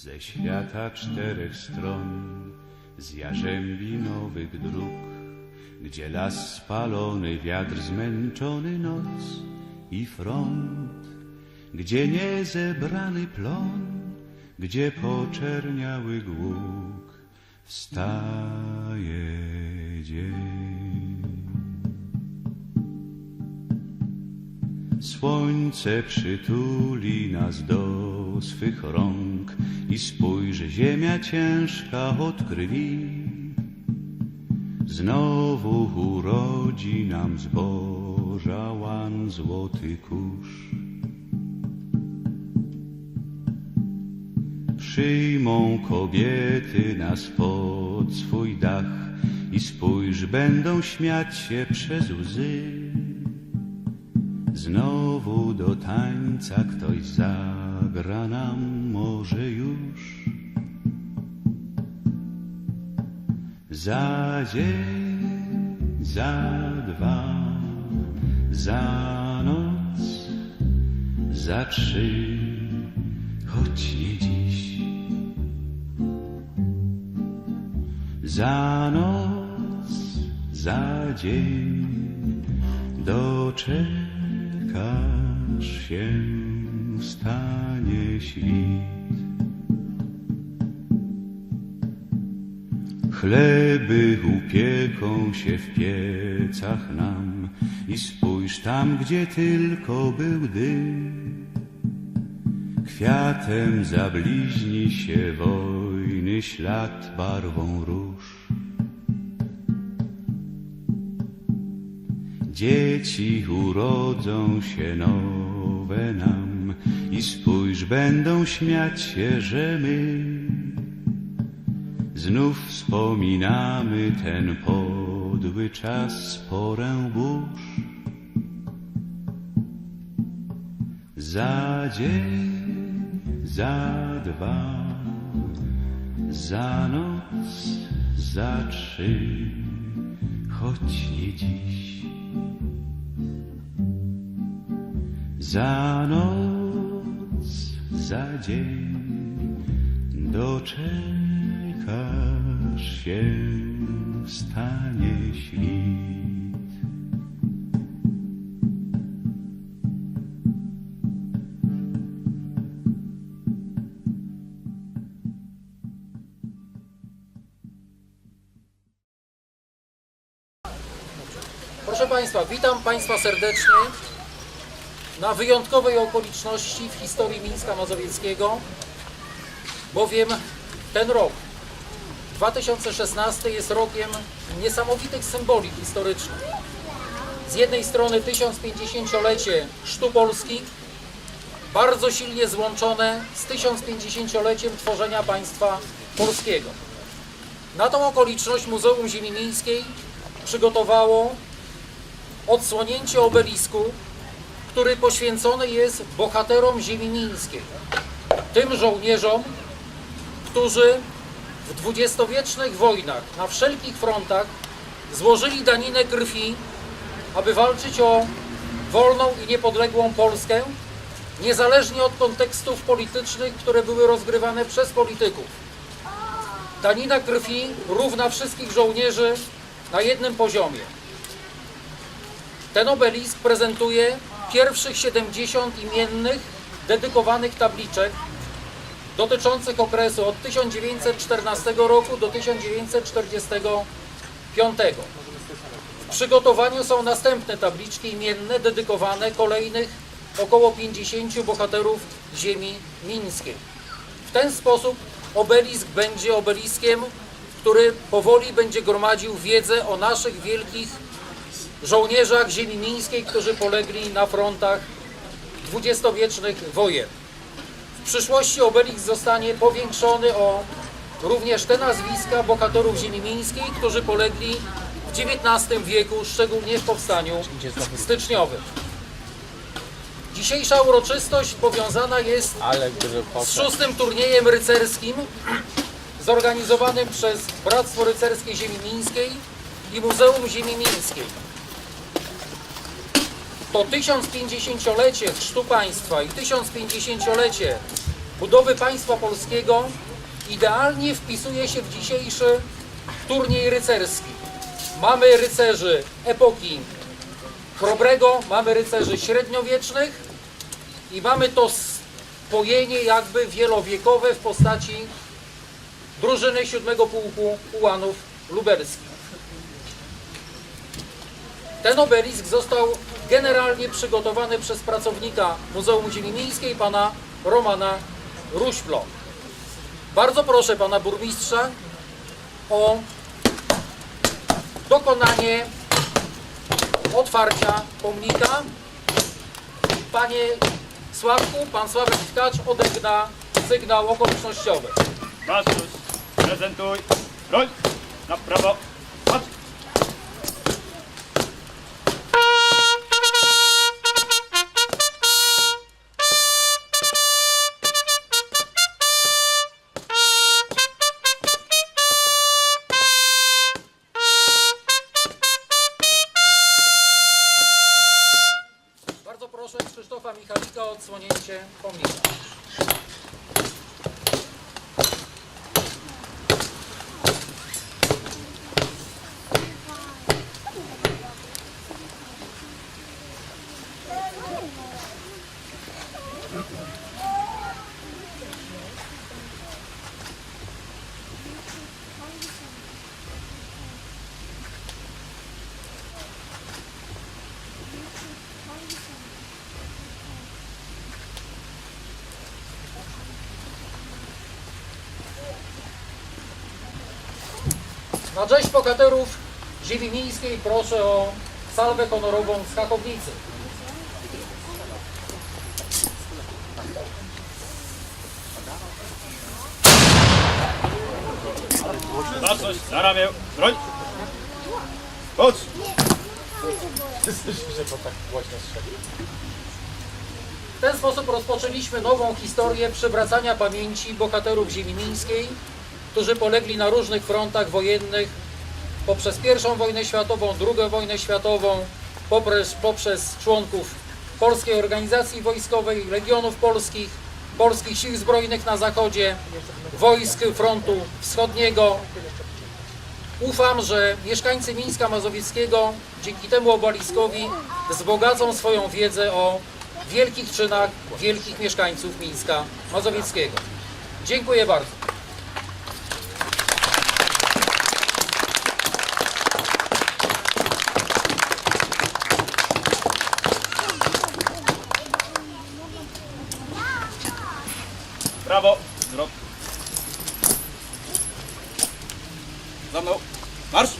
Ze świata czterech stron, z jarzębi nowych dróg, gdzie las spalony, wiatr zmęczony noc i front, gdzie niezebrany plon, gdzie poczerniały głuk, wstaje dzień. Słońce przytuli nas do swych rąk i spójrz, ziemia ciężka od krwi. Znowu urodzi nam zboża łan złoty kurz. Przyjmą kobiety nas pod swój dach i spójrz, będą śmiać się przez łzy. Znowu do tańca ktoś zagra nam może już. Za dzień, za dwa, za noc, za trzy, choć nie dziś. Za noc, za dzień doczekasz się, stanie świt. Chleby upieką się w piecach nam i spójrz tam, gdzie tylko był dym. Kwiatem zabliźni się wojny ślad barwą róż. Dzieci urodzą się nowe nam i spójrz, będą śmiać się, że my znów wspominamy ten podły czas, porę burz. Za dzień, za dwa, za noc, za trzy, choć nie dziś. Za noc, za dzień doczekasz się, stanie świt. Proszę Państwa, witam Państwa serdecznie na wyjątkowej okoliczności w historii Mińska Mazowieckiego, bowiem ten rok, 2016, jest rokiem niesamowitych symboli historycznych. Z jednej strony 1050-lecie Chrztu Polski, bardzo silnie złączone z 1050-leciem tworzenia państwa polskiego. Na tą okoliczność Muzeum Ziemi Mińskiej przygotowało odsłonięcie obelisku, który poświęcony jest bohaterom ziemi mińskiej. Tym żołnierzom, którzy w dwudziestowiecznych wojnach na wszelkich frontach złożyli daninę krwi, aby walczyć o wolną i niepodległą Polskę, niezależnie od kontekstów politycznych, które były rozgrywane przez polityków. Danina krwi równa wszystkich żołnierzy na jednym poziomie. Ten obelisk prezentuje pierwszych 70 imiennych, dedykowanych tabliczek dotyczących okresu od 1914 roku do 1945. W przygotowaniu są następne tabliczki imienne dedykowane kolejnych około 50 bohaterów ziemi mińskiej. W ten sposób obelisk będzie obeliskiem, który powoli będzie gromadził wiedzę o naszych wielkich żołnierzach ziemi mińskiej, którzy polegli na frontach dwudziestowiecznych wojen. W przyszłości obelisk zostanie powiększony o również te nazwiska bohaterów ziemi mińskiej, którzy polegli w XIX wieku, szczególnie w powstaniu styczniowym. Dzisiejsza uroczystość powiązana jest z szóstym turniejem rycerskim zorganizowanym przez Bractwo Rycerskie Ziemi Mińskiej i Muzeum Ziemi Mińskiej. To 1050-lecie Chrztu Państwa i 1050-lecie budowy państwa polskiego idealnie wpisuje się w dzisiejszy turniej rycerski. Mamy rycerzy epoki chrobrego, mamy rycerzy średniowiecznych i mamy to spojenie jakby wielowiekowe w postaci drużyny siódmego pułku ułanów lubelskich. Ten obelisk został generalnie przygotowany przez pracownika Muzeum Ziemi Miejskiej, pana Romana Ruśplo. Bardzo proszę pana burmistrza o dokonanie otwarcia pomnika. Panie Sławku, pan Sławek Tkacz odegna sygnał okolicznościowy. Mastuś, prezentuj. Broń. Na prawo. Odsłonięcie pomnika. Na cześć bohaterów ziemi miejskiej proszę o salwę honorową z Chachownicy. Mastuś, na ramię. Broń. Chodź. W ten sposób rozpoczęliśmy nową historię przywracania pamięci bohaterów ziemi miejskiej, którzy polegli na różnych frontach wojennych poprzez I wojnę światową, II wojnę światową, poprzez, poprzez członków Polskiej Organizacji Wojskowej, Legionów Polskich, Polskich Sił Zbrojnych na Zachodzie, wojsk frontu wschodniego. Ufam, że mieszkańcy Mińska Mazowieckiego dzięki temu obaliskowi wzbogacą swoją wiedzę o wielkich czynach wielkich mieszkańców Mińska Mazowieckiego. Dziękuję bardzo. Prawo. Zwrot. Za mną. Marsz.